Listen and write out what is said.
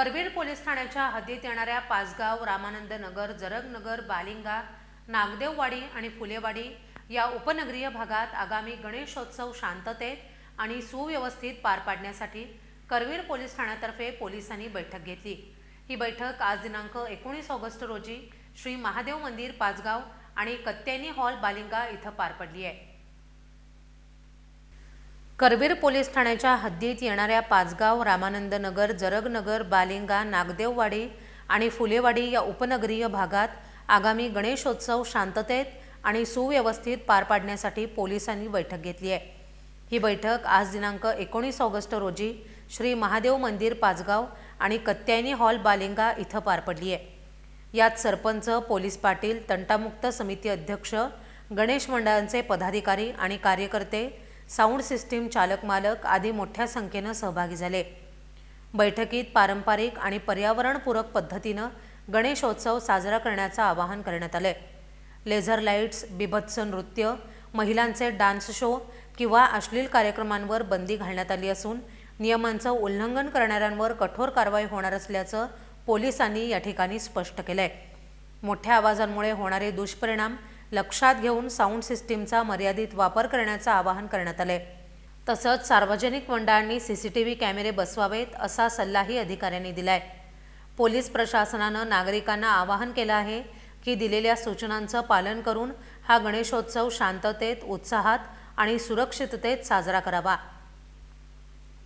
Karveer police ठाण्याच्या हद्दीत येणाऱ्या पाचगाव रामानंद नगर जरगनगर बालिंगा नागदेववाडी आणि फुलेवाडी या उपनगरीय भागात आगामी गणेशोत्सव शांततेत आणि सुव्यवस्थित पार पाडण्यासाठी करवीर पोलीस ठाण्यातर्फे पोलिसांनी बैठक घेतली. ही बैठक आज दिनांक एकोणीस ऑगस्ट रोजी श्री महादेव मंदिर पाचगाव आणि कत्यानी हॉल बालिंगा इथं पार पडली आहे. करवीर पोलीस ठाण्याच्या हद्दीत येणाऱ्या पाचगाव रामानंद नगर जरगनगर बालिंगा नागदेववाडी आणि फुलेवाडी या उपनगरीय भागात आगामी गणेशोत्सव शांततेत आणि सुव्यवस्थित पार पाडण्यासाठी पोलिसांनी बैठक घेतली आहे. ही बैठक आज दिनांक एकोणीस ऑगस्ट रोजी श्री महादेव मंदिर पाचगाव आणि कत्यायनी हॉल बालिंगा इथं पार पडली आहे. यात सरपंच पोलीस पाटील तंटामुक्त समिती अध्यक्ष गणेश मंडळांचे पदाधिकारी आणि कार्यकर्ते साऊंड सिस्टीम चालक मालक आदी मोठ्या संख्येनं सहभागी झाले. बैठकीत पारंपरिक आणि पर्यावरणपूरक पद्धतीनं गणेशोत्सव साजरा करण्याचं आवाहन करण्यात आलं लेझर लाईट्स बिभत्स नृत्य महिलांचे डान्स शो किंवा अश्लील कार्यक्रमांवर बंदी घालण्यात आली असून नियमांचं उल्लंघन करणाऱ्यांवर कठोर कारवाई होणार असल्याचं पोलिसांनी या ठिकाणी स्पष्ट केलंय. मोठ्या आवाजांमुळे होणारे दुष्परिणाम लक्षात घेऊन साऊंड सिस्टीमचा मर्यादित वापर करण्याचं आवाहन करण्यात आले तसंच सार्वजनिक मंडळांनी सी सी टी व्ही कॅमेरे बसवावेत असा सल्लाही अधिकाऱ्यांनी दिलाय. पोलीस प्रशासनानं नागरिकांना आवाहन केलं आहे की दिलेल्या सूचनांचं पालन करून हा गणेशोत्सव शांततेत उत्साहात आणि सुरक्षिततेत साजरा करावा.